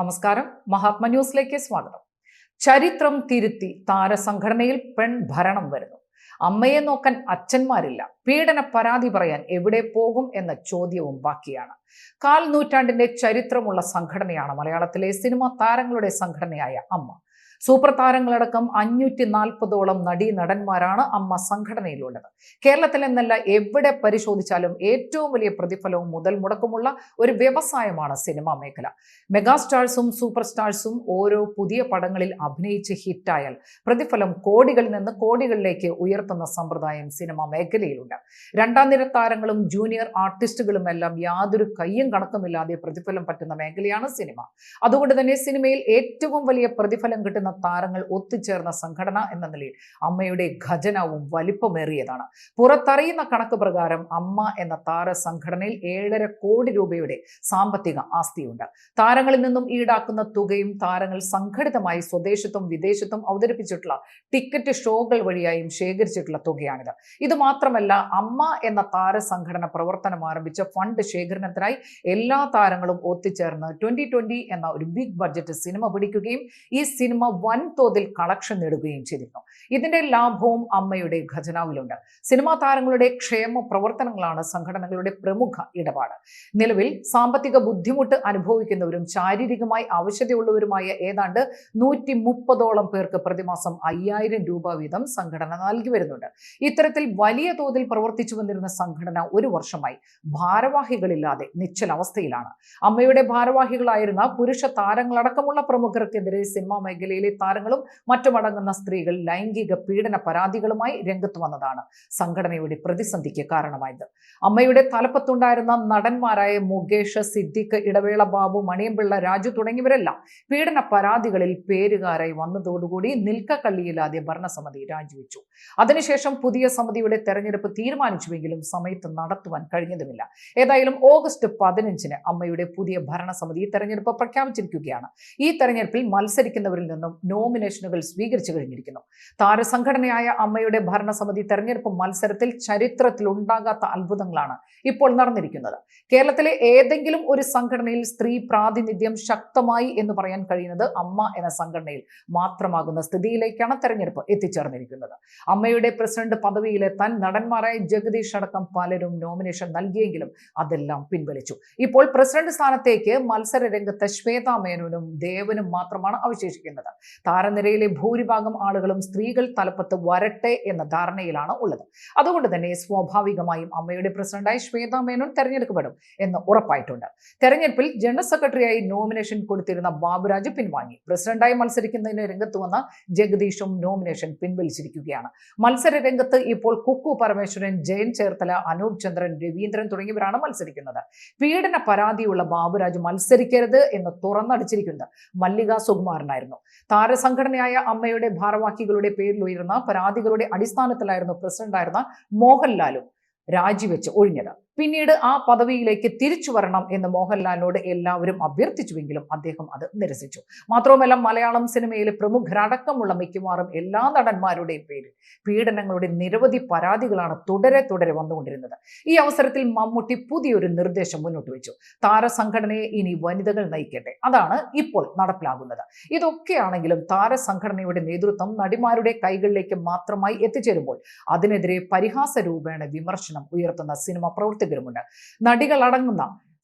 നമസ്കാരം. മഹാത്മ ന്യൂസിലേക്ക് സ്വാഗതം. ചരിത്രം തിരുത്തി താരസംഘടനയിൽ പെൺ ഭരണം വരുന്നു. അമ്മയെ നോക്കാൻ അച്ഛന്മാരില്ല. പീഡന പരാതി പറയാൻ എവിടെ പോകും എന്ന ചോദ്യവും ബാക്കിയാണ്. കാൽ നൂറ്റാണ്ടിന്റെ ചരിത്രമുള്ള സംഘടനയാണ് മലയാളത്തിലെ സിനിമാ താരങ്ങളുടെ സംഘടനയായ അമ്മ. സൂപ്പർ താരങ്ങളടക്കം അഞ്ഞൂറ്റി നാൽപ്പതോളം നടീ നടന്മാരാണ് അമ്മ സംഘടനയിലുള്ളത്. കേരളത്തിൽ എന്നല്ല എവിടെ പരിശോധിച്ചാലും ഏറ്റവും വലിയ പ്രതിഫലവും മുതൽ മുടക്കുമുള്ള ഒരു വ്യവസായമാണ് സിനിമാ മേഖല. മെഗാസ്റ്റാർസും സൂപ്പർ സ്റ്റാർസും ഓരോ പുതിയ പടങ്ങളിൽ അഭിനയിച്ച് ഹിറ്റായാൽ പ്രതിഫലം കോടികളിൽ നിന്ന് കോടികളിലേക്ക് ഉയർത്തുന്ന സമ്പ്രദായം സിനിമാ മേഖലയിലുണ്ട്. രണ്ടാം നിര താരങ്ങളും ജൂനിയർ ആർട്ടിസ്റ്റുകളും എല്ലാം യാതൊരു കയ്യും കണക്കുമില്ലാതെ പ്രതിഫലം പറ്റുന്ന മേഖലയാണ് സിനിമ. അതുകൊണ്ട് തന്നെ സിനിമയിൽ ഏറ്റവും വലിയ പ്രതിഫലം കിട്ടുന്ന താരങ്ങൾ ഒത്തുചേർന്ന സംഘടന എന്ന നിലയിൽ അമ്മയുടെ ഖജനാവും വലിപ്പമേറിയതാണ്. പുറത്തറിയുന്ന കണക്ക് പ്രകാരം അമ്മ എന്ന താര സംഘടനയിൽ ഏഴര കോടി രൂപയുടെ സാമ്പത്തിക ആസ്തിയുണ്ട്. താരങ്ങളിൽ നിന്നും ഈടാക്കുന്ന തുകയും താരങ്ങൾ സംഘടിതമായി സ്വദേശത്തും വിദേശത്തും അവതരിപ്പിച്ചിട്ടുള്ള ടിക്കറ്റ് ഷോകൾ വഴിയായും ശേഖരിച്ചിട്ടുള്ള തുകയാണിത്. ഇത് മാത്രമല്ല അമ്മ എന്ന താര സംഘടന പ്രവർത്തനം ആരംഭിച്ച ഫണ്ട് ശേഖരണത്തിനായി എല്ലാ താരങ്ങളും ഒത്തുചേർന്ന് ട്വന്റി ട്വന്റി എന്ന ഒരു ബിഗ് ബഡ്ജറ്റ് സിനിമ പിടിക്കുകയും ഈ സിനിമ വൻതോതിൽ കളക്ഷൻ നേടുകയും ചെയ്തിരുന്നു. ഇതിന്റെ ലാഭവും അമ്മയുടെ ഖജനാവിലുണ്ട്. സിനിമാ താരങ്ങളുടെ ക്ഷേമ പ്രവർത്തനങ്ങളാണ് സംഘടനകളുടെ പ്രമുഖ ഇടപാട്. നിലവിൽ സാമ്പത്തിക ബുദ്ധിമുട്ട് അനുഭവിക്കുന്നവരും ശാരീരികമായി ആവശ്യതയുള്ളവരുമായ ഏതാണ്ട് നൂറ്റി മുപ്പതോളം പേർക്ക് പ്രതിമാസം അയ്യായിരം രൂപ വീതം സംഘടന നൽകി വരുന്നുണ്ട്. ഇത്തരത്തിൽ വലിയ തോതിൽ പ്രവർത്തിച്ചു വന്നിരുന്ന സംഘടന ഒരു വർഷമായി ഭാരവാഹികളില്ലാതെ നിശ്ചലാവസ്ഥയിലാണ് അമ്മയുടെ ഭാരവാഹികളായിരുന്ന പുരുഷ താരങ്ങളടക്കമുള്ള പ്രമുഖർക്കെതിരെ സിനിമാ മേഖലയിലെ താരങ്ങളും മറ്റുമടങ്ങുന്ന സ്ത്രീകൾ ലൈംഗിക പീഡന പരാതികളുമായി രംഗത്ത് വന്നതാണ് സംഘടനയുടെ പ്രതിസന്ധിക്ക് കാരണമായത്. അമ്മയുടെ തലപ്പത്തുണ്ടായിരുന്ന നടന്മാരായ മുകേഷ് സിദ്ദിഖ് ഇടവേള ബാബു മണിയമ്പിള്ള രാജു തുടങ്ങിയവരെല്ലാം പീഡന പരാതികളിൽ പേരുകാരായി വന്നതോടുകൂടി നിൽക്കക്കള്ളിയില്ലാതെ ഭരണസമിതി രാജിവെച്ചു. അതിനുശേഷം പുതിയ സമിതിയുടെ തെരഞ്ഞെടുപ്പ് തീരുമാനിച്ചുവെങ്കിലും സമയത്ത് നടത്തുവാൻ കഴിഞ്ഞതുമില്ല. ഏതായാലും ഓഗസ്റ്റ് പതിനഞ്ചിന് അമ്മയുടെ പുതിയ ഭരണസമിതി തെരഞ്ഞെടുപ്പ് പ്രഖ്യാപിച്ചിരിക്കുകയാണ്. ഈ തെരഞ്ഞെടുപ്പിൽ മത്സരിക്കുന്നവരിൽ നിന്നും നോമിനേഷനുകൾ സ്വീകരിച്ചു കഴിഞ്ഞിരിക്കുന്നു. താരസംഘടനയായ അമ്മയുടെ ഭരണസമിതി തെരഞ്ഞെടുപ്പ് മത്സരത്തിൽ ചരിത്രത്തിൽ ഉണ്ടാകാത്ത അത്ഭുതങ്ങളാണ് ഇപ്പോൾ നടന്നിരിക്കുന്നത്. കേരളത്തിലെ ഏതെങ്കിലും ഒരു സംഘടനയിൽ സ്ത്രീ പ്രാതിനിധ്യം ശക്തമായി എന്ന് പറയാൻ കഴിയുന്നത് അമ്മ എന്ന സംഘടനയിൽ മാത്രമാകുന്ന സ്ഥിതിയിലേക്കാണ് തെരഞ്ഞെടുപ്പ് എത്തിച്ചേർന്നിരിക്കുന്നത്. അമ്മയുടെ പ്രസിഡന്റ് പദവിയിലെത്താൻ നടന്മാരായ ജഗദീഷ് അടക്കം പലരും നോമിനേഷൻ നൽകിയെങ്കിലും അതെല്ലാം പിൻവലിച്ചു. ഇപ്പോൾ പ്രസിഡന്റ് സ്ഥാനത്തേക്ക് മത്സര രംഗത്ത് ശ്വേതാ മേനോനും ദേവനും മാത്രമാണ് അവശേഷിക്കുന്നത്. താരനിരയിലെ ഭൂരിഭാഗം ആളുകളും സ്ത്രീകൾ തലപ്പത്ത് വരട്ടെ എന്ന ധാരണയിലാണ് ഉള്ളത്. അതുകൊണ്ട് തന്നെ സ്വാഭാവികമായും അമ്മയുടെ പ്രസിഡന്റായി ശ്വേതാ മേനോൻ തെരഞ്ഞെടുക്കപ്പെടും എന്ന് ഉറപ്പായിട്ടുണ്ട്. തെരഞ്ഞെടുപ്പിൽ ജനറൽ സെക്രട്ടറിയായി നോമിനേഷൻ കൊടുത്തിരുന്ന ബാബുരാജ് പിൻവാങ്ങി. പ്രസിഡന്റായി മത്സരിക്കുന്നതിന് രംഗത്ത് വന്ന ജഗദീഷും നോമിനേഷൻ പിൻവലിച്ചിരിക്കുകയാണ്. മത്സര രംഗത്ത് ഇപ്പോൾ കുക്കു പരമേശ്വരൻ ജയൻ ചേർത്തല അനൂപ് ചന്ദ്രൻ രവീന്ദ്രൻ തുടങ്ങിയവരാണ് മത്സരിക്കുന്നത്. പീഡന പരാതിയുള്ള ബാബുരാജ് മത്സരിക്കരുത് എന്ന് തുറന്നടിച്ചിരിക്കുന്നത് മല്ലിക സുകുമാരനായിരുന്നു. താരസംഘടനയായ അമ്മയുടെ ഭാരവാഹികളുടെ പേരിൽ ഉയർന്ന പരാതികളുടെ അടിസ്ഥാനത്തിലായിരുന്നു പ്രസിഡന്റായിരുന്ന മോഹൻലാലും രാജിവെച്ച് ഒഴിഞ്ഞത്. പിന്നീട് ആ പദവിയിലേക്ക് തിരിച്ചു വരണം എന്ന് മോഹൻലാലിനോട് എല്ലാവരും അഭ്യർത്ഥിച്ചുവെങ്കിലും അദ്ദേഹം അത് നിരസിച്ചു. മാത്രവുമല്ല മലയാളം സിനിമയിലെ പ്രമുഖരടക്കമുള്ള മിക്കവാറും എല്ലാ നടന്മാരുടെയും പേരിൽ പീഡനങ്ങളുടെ നിരവധി പരാതികളാണ് തുടരെ തുടരെ വന്നുകൊണ്ടിരുന്നത്. ഈ അവസരത്തിൽ മമ്മൂട്ടി പുതിയൊരു നിർദ്ദേശം മുന്നോട്ട് വെച്ചു. താരസംഘടനയെ ഇനി വനിതകൾ നയിക്കട്ടെ. അതാണ് ഇപ്പോൾ നടപ്പിലാകുന്നത്. ഇതൊക്കെയാണെങ്കിലും താരസംഘടനയുടെ നേതൃത്വം നടിമാരുടെ കൈകളിലേക്ക് മാത്രമായി എത്തിച്ചേരുമ്പോൾ അതിനെതിരെ പരിഹാസ രൂപേണ വിമർശനം ഉയർത്തുന്ന സിനിമ പ്രവർത്തകരുമുണ്ട് നടികൾ അടങ്ങുന്ന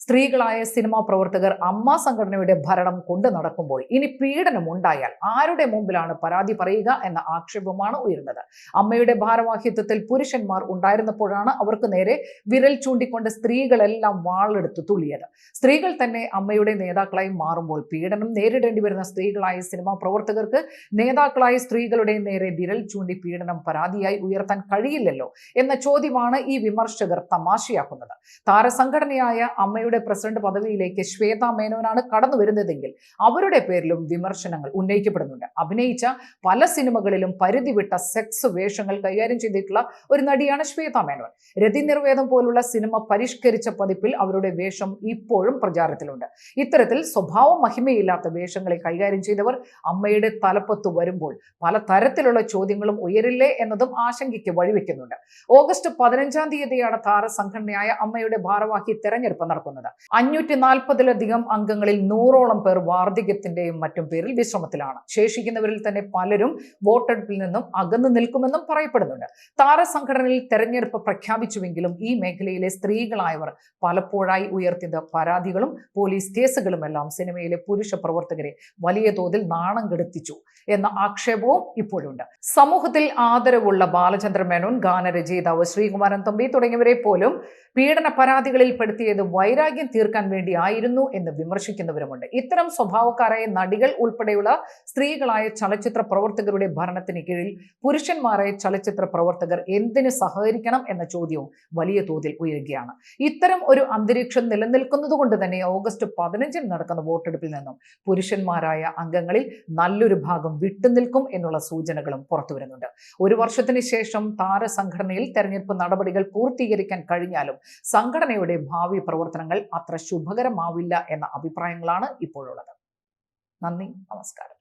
സ്ത്രീകളായ സിനിമാ പ്രവർത്തകർ അമ്മ സംഘടനയുടെ ഭരണം കൊണ്ടു നടക്കുമ്പോൾ ഇനി പീഡനം ഉണ്ടായാൽ ആരുടെ മുമ്പിലാണ് പരാതി പറയുക എന്ന ആക്ഷേപമാണ് ഉയരുന്നത്. അമ്മയുടെ ഭാരവാഹിത്വത്തിൽ പുരുഷന്മാർ ഉണ്ടായിരുന്നപ്പോഴാണ് അവർക്ക് നേരെ വിരൽ ചൂണ്ടിക്കൊണ്ട് സ്ത്രീകളെല്ലാം വാളെടുത്ത് തുള്ളിയത്. സ്ത്രീകൾ തന്നെ അമ്മയുടെ നേതാക്കളായി മാറുമ്പോൾ പീഡനം നേരിടേണ്ടി വരുന്ന സ്ത്രീകളായ സിനിമാ പ്രവർത്തകർക്ക് നേതാക്കളായ സ്ത്രീകളുടെ നേരെ വിരൽ ചൂണ്ടി പീഡനം പരാതിയായി ഉയർത്താൻ കഴിയില്ലല്ലോ എന്ന ചോദ്യമാണ് ഈ വിമർശകർ തമാശയാക്കുന്നത്. താരസംഘടനയായ അമ്മയുടെ പ്രസിഡന്റ് പദവിയിലേക്ക് ശ്വേത മേനോനാണ് കടന്നു വരുന്നതെങ്കിൽ അവരുടെ പേരിലും വിമർശനങ്ങൾ ഉന്നയിക്കപ്പെടുന്നുണ്ട്. അഭിനയിച്ച പല സിനിമകളിലും പരിധി വിട്ട സെക്സ് വേഷങ്ങൾ കൈകാര്യം ചെയ്തിട്ടുള്ള ഒരു നടിയാണ് ശ്വേത മേനോൻ. രതി നിർവേദം പോലുള്ള സിനിമ പരിഷ്കരിച്ച പതിപ്പിൽ അവരുടെ വേഷം ഇപ്പോഴും പ്രചാരത്തിലുണ്ട്. ഇത്തരത്തിൽ സ്വഭാവ മഹിമയില്ലാത്ത വേഷങ്ങളെ കൈകാര്യം ചെയ്തവർ അമ്മയുടെ തലപ്പത്ത് വരുമ്പോൾ പല തരത്തിലുള്ള ചോദ്യങ്ങളും ഉയരില്ലേ എന്നതും ആശങ്കയ്ക്ക് വഴിവെക്കുന്നുണ്ട്. ഓഗസ്റ്റ് പതിനഞ്ചാം തീയതിയാണ് താരസംഘടനയായ അമ്മയുടെ ഭാരവാഹി തെരഞ്ഞെടുപ്പ് നടക്കുന്നത്. പറയുന്നത് അഞ്ഞൂറ്റി നാൽപ്പതിലധികം അംഗങ്ങളിൽ നൂറോളം പേർ വാർദ്ധക്യത്തിന്റെയും മറ്റും പേരിൽ വിശ്രമത്തിലാണ്. ശേഷിക്കുന്നവരിൽ തന്നെ പലരും വോട്ടെടുപ്പിൽ നിന്നും അകന്നു നിൽക്കുമെന്നും പറയപ്പെടുന്നുണ്ട്. താരസംഘടനയിൽ തെരഞ്ഞെടുപ്പ് പ്രഖ്യാപിച്ചുവെങ്കിലും ഈ മേഖലയിലെ സ്ത്രീകളായവർ പലപ്പോഴായി ഉയർത്തിയത് പരാതികളും പോലീസ് കേസുകളുമെല്ലാം സിനിമയിലെ പുരുഷ പ്രവർത്തകരെ വലിയ തോതിൽ നാണം കെടുത്തിച്ചു എന്ന ആക്ഷേപവും ഇപ്പോഴുണ്ട്. സമൂഹത്തിൽ ആദരവുള്ള ബാലചന്ദ്ര മേനോൻ ഗാനരചയിതാവ് ശ്രീകുമാരൻ തമ്പി തുടങ്ങിയവരെ പോലും പീഡന പരാതികളിൽ പെടുത്തിയത് വൈരാഗ്യം തീർക്കാൻ വേണ്ടിയായിരുന്നു എന്ന് വിമർശിക്കുന്നവരുമുണ്ട്. ഇത്തരം സ്വഭാവക്കാരായ നടികൾ ഉൾപ്പെടെയുള്ള സ്ത്രീകളായ ചലച്ചിത്ര പ്രവർത്തകരുടെ ഭരണത്തിന് കീഴിൽ പുരുഷന്മാരായ ചലച്ചിത്ര പ്രവർത്തകർ എന്തിന് സഹകരിക്കണം എന്ന ചോദ്യവും വലിയ തോതിൽ ഉയരുകയാണ്. ഇത്തരം ഒരു അന്തരീക്ഷം നിലനിൽക്കുന്നതുകൊണ്ട് തന്നെ ഓഗസ്റ്റ് പതിനഞ്ചിന് നടക്കുന്ന വോട്ടെടുപ്പിൽ നിന്നും പുരുഷന്മാരായ അംഗങ്ങളിൽ നല്ലൊരു ഭാഗം വിട്ടുനിൽക്കും എന്നുള്ള സൂചനകളും പുറത്തു വരുന്നുണ്ട്. ഒരു വർഷത്തിന് ശേഷം താരസംഘടനയിൽ തെരഞ്ഞെടുപ്പ് നടപടികൾ പൂർത്തീകരിക്കാൻ കഴിഞ്ഞാലും സംഘടനയുടെ ഭാവി പ്രവർത്തനങ്ങൾ അത്ര ശുഭകരമാവില്ല എന്ന അഭിപ്രായങ്ങളാണ് ഇപ്പോഴുള്ളത്. നന്ദി നമസ്കാരം.